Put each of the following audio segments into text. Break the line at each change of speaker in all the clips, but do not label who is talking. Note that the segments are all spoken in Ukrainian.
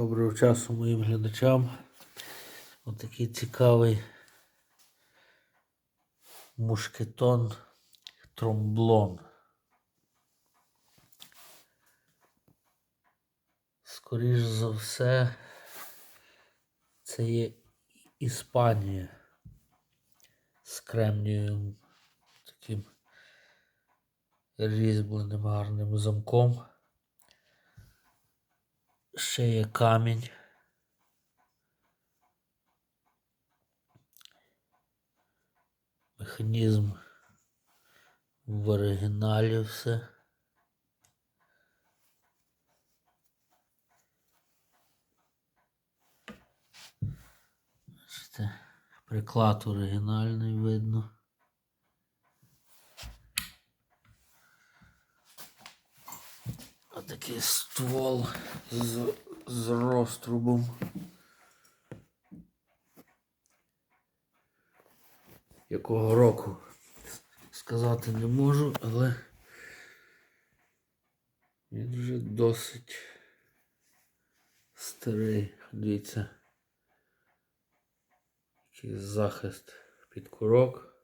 Доброго часу моїм глядачам. Отакий цікавий мушкетон тромблон. Скоріш за все, це є Іспанія з кремнієвим таким різьбленим гарним замком. Ще є камінь. Механізм в оригіналі все. Бачите, приклад оригінальний видно. Отакий ствол з, з розтрубом. Якого року сказати не можу, але він вже досить старий. Дивіться. Який захист під курок.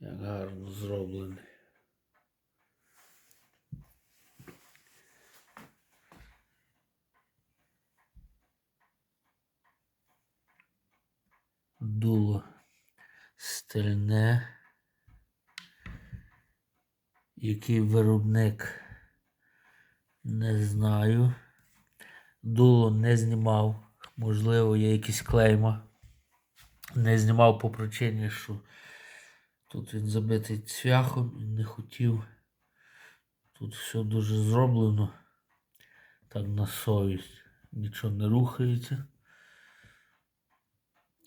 Як гарно зроблений. Дуло стильне. Який виробник не знаю. Дуло не знімав. Можливо, є якісь клейма. Не знімав по причині, що тут він забитий цвяхом і не хотів. Тут все дуже зроблено. Так на совість. Нічого не рухається.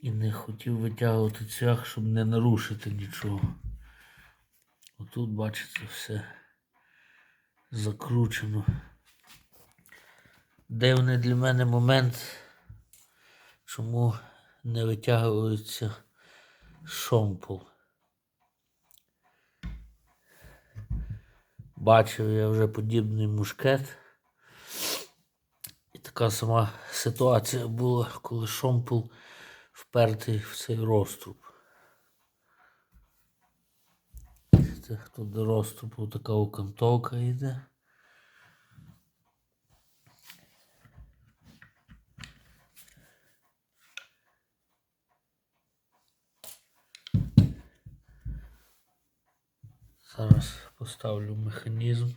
І не хотів витягувати цвях, щоб не нарушити нічого. Отут, бачите, все закручено. Дивний для мене момент, чому не витягується шомпол. Бачив я вже подібний мушкет. І така сама ситуація була, коли шомпол впертий в цей розтруб. Це тут до розтрубу така окантовка йде. Зараз поставлю механізм.